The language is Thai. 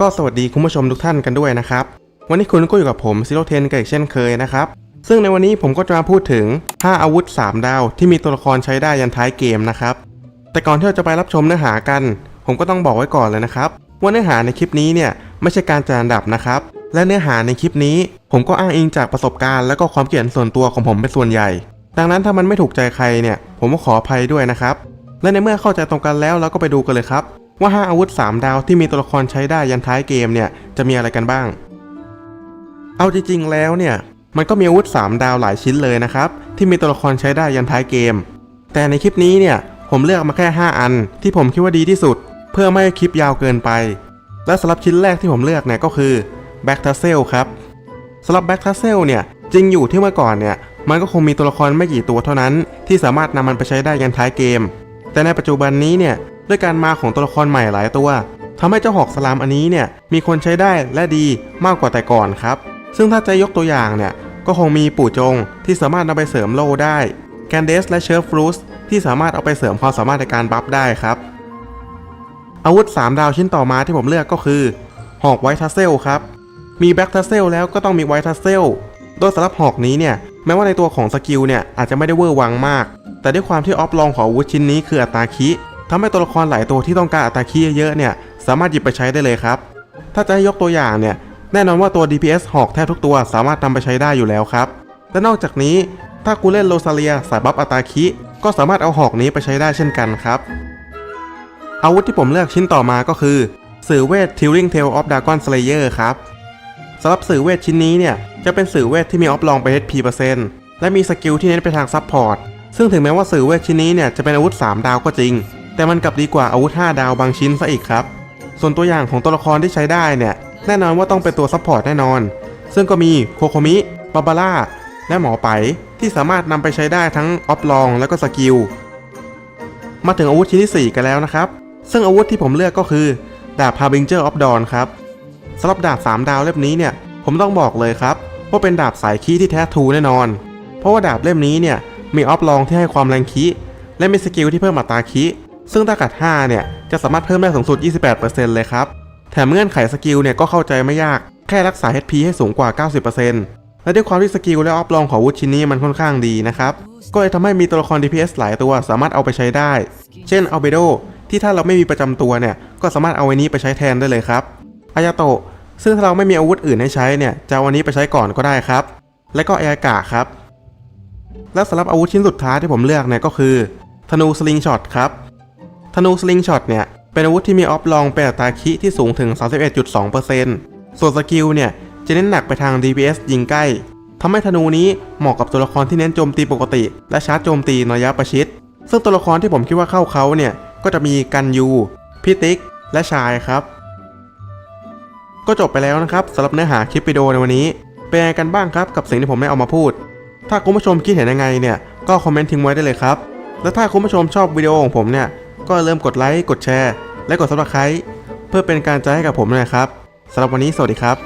ก็สวัสดีคุณผู้ชมทุกท่านกันด้วยนะครับ วันนี้คุณก็อยู่กับผมซิโรเทนกันอีกเช่นเคยนะครับ ซึ่งในวันนี้ผมก็จะมาพูดถึง 5 อาวุธ 3 ดาวที่มีตัวละครใช้ได้ยันท้ายเกมนะครับ แต่ก่อนที่เราจะไปรับชมเนื้อหากัน ผมก็ต้องบอกไว้ก่อนเลยนะครับ ว่าเนื้อหาในคลิปนี้เนี่ยไม่ใช่การจัดอันดับนะครับ และเนื้อหาในคลิปนี้ ผมก็อ้างอิงจากประสบการณ์และก็ความคิดเห็นส่วนตัวของผมเป็นส่วนใหญ่ ดังนั้นถ้ามันไม่ถูกใจใครเนี่ย ผมก็ขออภัยด้วยนะครับ และในเมื่อเข้าใจตรงกันแล้วเราก็ไปดูกันเลยครับ ว่า 5 อาวุธ 3 ดาวที่มีตัวละครใช้ได้ยันท้ายเกมเนี่ยจะมีอะไรกันบ้าง เอาจริงๆแล้วเนี่ยมันก็มีอาวุธ 3 ดาวหลายชิ้นเลยนะครับที่มีตัวละครใช้ได้ยันท้ายเกม แต่ในคลิปนี้เนี่ยผมเลือกมาแค่ 5 อัน ที่ผมคิดว่าดีที่สุด เพื่อไม่ให้คลิปยาวเกินไป และสำหรับชิ้นแรกที่ผมเลือกเนี่ยก็คือ Back t a s s e l ครับสำหรับ Back t a s s e l เนี่ยจริงอยู่ที่เมื่อก่อนเนี่ยมันก็คงมีตัวละครไม่กี่ตัวเท่านั้น ที่สามารถนำมันไปใช้ได้ยันท้ายเกม แต่ในปัจจุบันนี้เนี่ย ด้วยการมาของตัวละครใหม่หลายตัวทำให้เจ้าหอกสลามอันนี้เนี่ยมีคนใช้ได้และดีมากกว่าแต่ก่อนครับ ซึ่งถ้าจะยกตัวอย่างเนี่ยก็คงมีปู่จงที่สามารถนำไปเสริมโล่ได้แคนเดสและเชิฟฟรูสที่สามารถเอาไปเสริมความสามารถในการบัฟได้ครับ อาวุธ 3 ดาวชิ้นต่อมาที่ผมเลือกก็คือ หอกไวท์ทัสเซลครับ มีแบ็กทัสเซลแล้วก็ต้องมีไวท์ทัสเซลโดยสำหรับหอกนี้เนี่ยแม้ว่าในตัวของสกิลเนี่ยอาจจะไม่ได้เวอร์วังมาก แต่ด้วยความที่ออฟลองของอาวุธชิ้นนี้คืออัตราคิ ทำให้ตัวละครหลายตัวที่ต้องการอัตราคิเยอะๆเนี่ยสามารถหยิบไปใช้ได้เลยครับ ถ้าจะให้ยกตัวอย่างเนี่ยแน่นอนว่าตัว DPS หอกแทบทุกตัวสามารถนำไปใช้ได้อยู่แล้วครับและนอกจากนี้ถ้ากูเล่นโรซาเลียสายบัฟอัตราคิก็สามารถเอาหอกนี้ไปใช้ได้เช่นกันครับ อาวุธที่ผมเลือกชิ้นต่อมาก็คือสื่อเวท Tilling Tail of Dragon Slayer ครับสำหรับสื่อเวทชิ้นนี้เนี่ยจะเป็นสื่อเวทที่มีออฟลองไป HP เปอร์เซ็นต์และมีสกิลที่เน้นไปทางซับพอร์ตซึ่งถึงแม้ว่าสื่อเวทชิ้นนี้เนี่ยจะเป็นอาวุธ 3 ดาวก็จริง แต่มันกลับดีกว่าอาวุธ 5 ดาวบางชิ้นซะอีกครับ ส่วนตัวอย่างของตัวละครที่ใช้ได้เนี่ย แน่นอนว่าต้องเป็นตัวซับพอร์ตแน่นอน ซึ่งก็มีโคโคมิ บาบาร่า และหมอไปที่สามารถนำไปใช้ได้ทั้งออฟลองและก็สกิล มาถึงอาวุธชิ้นที่ 4 กันแล้วนะครับ ซึ่งอาวุธที่ผมเลือกก็คือ ดาบ Harbinger of Dawn ครับสำหรับดาบ 3 ดาวเล่มนี้เนี่ย ผมต้องบอกเลยครับ ว่าเป็นดาบสายคีที่แท้ทูแน่นอน เพราะว่าดาบเล่มนี้เนี่ยมีออฟลองที่ให้ความแรงคีและมีสกิลที่เพิ่มอัตราคี ซึ่งถ้ากัด5เนี่ยจะสามารถเพิ่มได้สูงสุด 28%เลยครับ แถมเงื่อนไขสกิลเนี่ยก็เข้าใจไม่ยาก แค่รักษา HP ให้สูงกว่า 90%และด้วยความที่สกิลและออฟลองของอาวุธชิ้นนี้มันค่อนข้างดีนะครับ ก็เลยทำให้มีตัวละคร DPS หลายตัวสามารถเอาไปใช้ได้ เช่นอัลเบโดที่ถ้าเราไม่มีประจำตัวเนี่ยก็สามารถเอาไว้นี้ไปใช้แทนได้เลยครับอายาโตะซึ่งถ้าเราไม่มีอาวุธอื่นให้ใช้เนี่ยจะเอาวันนี้ไปใช้ก่อนก็ได้ครับ และก็เออากาครับ และสำหรับอาวุธชิ้นสุดท้ายที่ผมเลือกเนี่ยก็คือธนูสลิงช็อตครับ นูสลิงช็อตเนี่ย เป็นอาวุธที่มีออฟลองเป็นอัตราคิที่สูงถึง 31.2%ส่วนสกิลเนี่ย จะเน้นหนักไปทาง DPS ยิงใกล้ทำให้ธนูนี้เหมาะกับตัวละครที่เน้นโจมตีปกติ และชาร์จโจมตีในระยะประชิด ซึ่งตัวละครที่ผมคิดว่าเข้าเขาเนี่ย ก็จะมีกันยูพี่ติ๊กและชายครับ ก็จบไปแล้วนะครับสำหรับเนื้อหาคลิปวิดีโอในวันนี้ เป็นยังไงกันบ้างครับกับสิ่งที่ผมได้เอามาพูด ถ้าคุณผู้ชมคิดเห็นยังไงเนี่ยก็คอมเมนต์ทิ้งไว้ได้เลยครับ และถ้าคุณผู้ชมชอบวิดีโอของผมเนี่ย ก็เริ่มกดไลค์กดแชร์ และกดซับสไครต์เพื่อเป็นการใจให้กับผมนะครับสำหรับวันนี้สวัสดีครับ